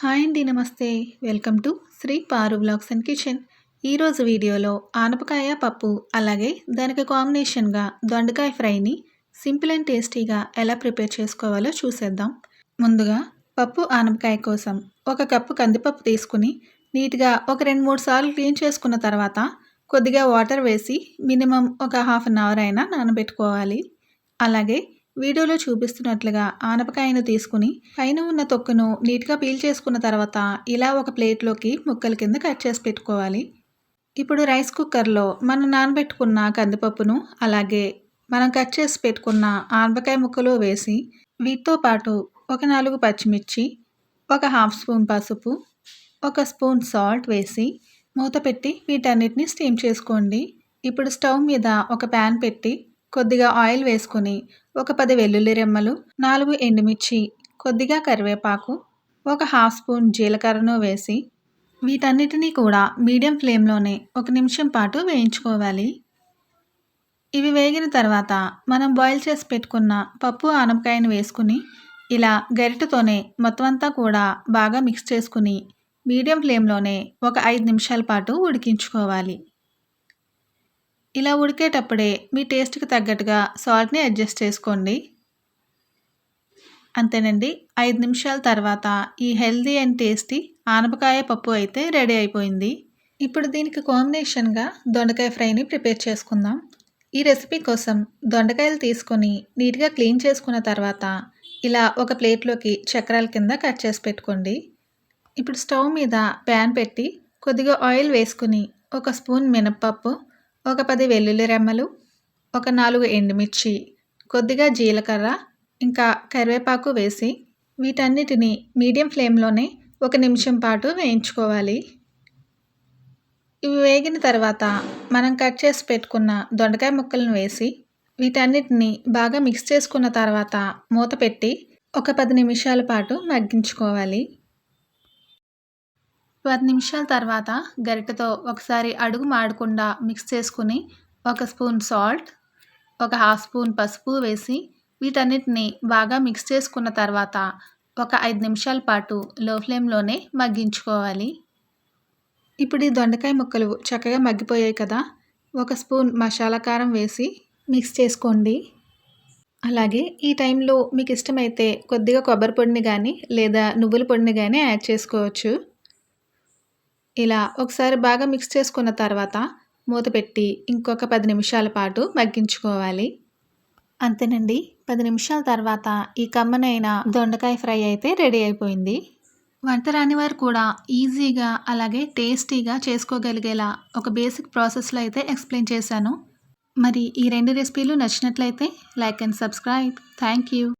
Hi అండి నమస్తే. Welcome to Sri Paru blogs and kitchen. ఈరోజు వీడియోలో ఆనపకాయ పప్పు అలాగే దానికి కాంబినేషన్గా దొండకాయ ఫ్రైని సింపుల్ అండ్ టేస్టీగా ఎలా ప్రిపేర్ చేసుకోవాలో చూసేద్దాం. ముందుగా పప్పు ఆనపకాయ కోసం ఒక కప్పు కందిపప్పు తీసుకుని నీట్గా ఒక రెండు మూడు సార్లు క్లీన్ చేసుకున్న తర్వాత కొద్దిగా వాటర్ వేసి మినిమం ఒక హాఫ్ అన్ అవర్ అయినా నానబెట్టుకోవాలి. అలాగే వీడియోలో చూపిస్తున్నట్లుగా ఆనపకాయను తీసుకుని పైన ఉన్న తొక్కును నీట్గా పీల్ చేసుకున్న తర్వాత ఇలా ఒక ప్లేట్లోకి ముక్కల కింద కట్ చేసి పెట్టుకోవాలి. ఇప్పుడు రైస్ కుక్కర్లో మనం నానబెట్టుకున్న కందిపప్పును అలాగే మనం కట్ చేసి పెట్టుకున్న ఆనపకాయ ముక్కలు వేసి వీటితో పాటు ఒక నాలుగు పచ్చిమిర్చి ఒక హాఫ్ స్పూన్ పసుపు ఒక స్పూన్ సాల్ట్ వేసి మూత పెట్టి వీటన్నిటిని స్టీమ్ చేసుకోండి. ఇప్పుడు స్టవ్ మీద ఒక ప్యాన్ పెట్టి కొద్దిగా ఆయిల్ వేసుకొని ఒక పది వెల్లుల్లి రెమ్మలు నాలుగు ఎండుమిర్చి కొద్దిగా కరివేపాకు ఒక హాఫ్ స్పూన్ జీలకర్రను వేసి వీటన్నిటినీ కూడా మీడియం ఫ్లేమ్లోనే ఒక నిమిషం పాటు వేయించుకోవాలి. ఇవి వేగిన తర్వాత మనం బాయిల్ చేసి పెట్టుకున్న పప్పు ఆనపకాయను వేసుకుని ఇలా గరిటతోనే మొత్తం అంతా కూడా బాగా మిక్స్ చేసుకుని మీడియం ఫ్లేమ్లోనే ఒక ఐదు నిమిషాల పాటు ఉడికించుకోవాలి. ఇలా ఉడికేటప్పుడే మీ టేస్ట్కి తగ్గట్టుగా సాల్ట్ని అడ్జస్ట్ చేసుకోండి. అంతేనండి. ఐదు నిమిషాల తర్వాత ఈ హెల్దీ అండ్ టేస్టీ ఆనపకాయ పప్పు అయితే రెడీ అయిపోయింది. ఇప్పుడు దీనికి కాంబినేషన్గా దొండకాయ ఫ్రైని ప్రిపేర్ చేసుకుందాం. ఈ రెసిపీ కోసం దొండకాయలు తీసుకొని నీట్గా క్లీన్ చేసుకున్న తర్వాత ఇలా ఒక ప్లేట్లోకి చక్రాల కింద కట్ చేసి పెట్టుకోండి. ఇప్పుడు స్టవ్ మీద ప్యాన్ పెట్టి కొద్దిగా ఆయిల్ వేసుకుని ఒక స్పూన్ మినప్పప్పు ఒక పది వెల్లుల్లి రెమ్మలు ఒక నాలుగు ఎండుమిర్చి కొద్దిగా జీలకర్ర ఇంకా కరివేపాకు వేసి వీటన్నిటిని మీడియం ఫ్లేమ్లోనే ఒక నిమిషం పాటు వేయించుకోవాలి. ఇవి వేగిన తర్వాత మనం కట్ చేసి పెట్టుకున్న దొండకాయ ముక్కలను వేసి వీటన్నిటిని బాగా మిక్స్ చేసుకున్న తర్వాత మూత పెట్టి ఒక పది నిమిషాల పాటు మగ్గించుకోవాలి. పది నిమిషాల తర్వాత గరిటెతో ఒకసారి అడుగు మాడకుండా మిక్స్ చేసుకుని ఒక స్పూన్ సాల్ట్ ఒక హాఫ్ స్పూన్ పసుపు వేసి వీటన్నిటిని బాగా మిక్స్ చేసుకున్న తర్వాత ఒక ఐదు నిమిషాల పాటు లో ఫ్లేమ్లోనే మగ్గించుకోవాలి. ఇప్పుడు ఈ దొండకాయ ముక్కలు చక్కగా మగ్గిపోయాయి కదా ఒక స్పూన్ మసాలా కారం వేసి మిక్స్ చేసుకోండి. అలాగే ఈ టైంలో మీకు ఇష్టమైతే కొద్దిగా కొబ్బరి పొడిని కానీ లేదా నువ్వుల పొడిని కానీ యాడ్ చేసుకోవచ్చు. ఇలా ఒకసారి బాగా మిక్స్ చేసుకున్న తర్వాత మూత పెట్టి ఇంకొక పది నిమిషాల పాటు మగ్గించుకోవాలి. అంతేనండి. పది నిమిషాల తర్వాత ఈ కమ్మనైన దొండకాయ ఫ్రై అయితే రెడీ అయిపోయింది. వంట రాని వారు కూడా ఈజీగా అలాగే టేస్టీగా చేసుకోగలిగేలా ఒక బేసిక్ ప్రాసెస్లో అయితే ఎక్స్ప్లెయిన్ చేశాను. మరి ఈ రెండు రెసిపీలు నచ్చినట్లయితే like and subscribe. Thank you.